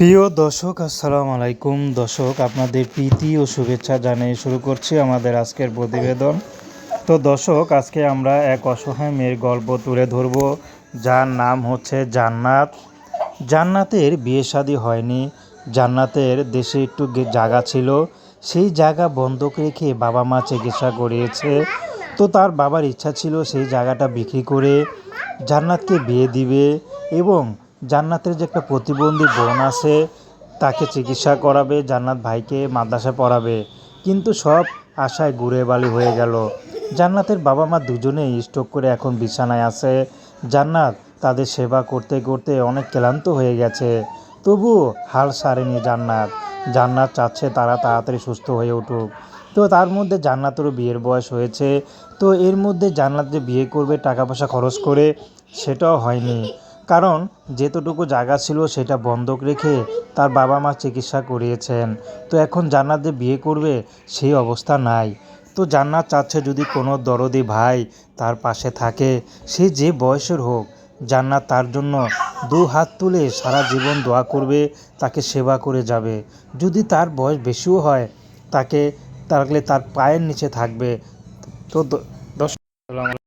প্রিয় দর্শক, আসসালামু আলাইকুম। দর্শক, আপনাদের প্রীতি ও শুভেচ্ছা জানিয়ে শুরু করছি আমাদের আজকের প্রতিবেদন। তো দর্শক, আজকে আমরা এক অসহায় মেয়ের গল্প তুলে ধরব, যার নাম হচ্ছে জান্নাত। জান্নাতের বিয়ে শাদী হয়নি, জান্নাতের দেশে একটু জায়গা ছিল। সেই জায়গা বন্ধক রেখে বাবা মা চিকিৎসা করিয়েছে। তো তার বাবার ইচ্ছা ছিল সেই জায়গাটা বিক্রি করে জান্নাতকে বিয়ে দিবে এবং জান্নাতের যে একটা প্রতিবন্ধী বোন আছে, তাকে চিকিৎসা করাবে, জান্নাত ভাইকে মাদ্রাসা পড়াবে। কিন্তু সব আশায় ঘুরে বালি হয়ে গেল। জান্নাতের বাবা মা দুজনেই স্ট্রোক করে এখন বিছানায় আছে। জান্নাত তাদের সেবা করতে করতে অনেক ক্লান্ত হয়ে গেছে। তবু হাল সারেনি জান্নাত। জান্নাত চাচ্ছে তারা তাড়াতাড়ি সুস্থ হয়ে উঠুক। তো তার মধ্যে জান্নাতেরও বিয়ের বয়স হয়েছে। তো এর মধ্যে জান্নাত যে বিয়ে করবে, টাকা পয়সা খরচ করে, সেটাও হয়নি। কারণ যেতটুকু জায়গা ছিল সেটা বন্ধক রেখে তার বাবা মা চিকিৎসা করিয়েছেন। তো এখন জান্নাত যে বিয়ে করবে সেই অবস্থা নাই। তো জান্নাত চাচ্ছে যদি কোনো দরদি ভাই তার পাশে থাকে, সে যে বয়সের হোক, জান্নাত তার জন্য দু হাত তুলে সারা জীবন দোয়া করবে, তাকে সেবা করে যাবে। যদি তার বয়স বেশিও হয়, তাকে তাহলে তার পায়ের নিচে থাকবে। তো দ- দর্শক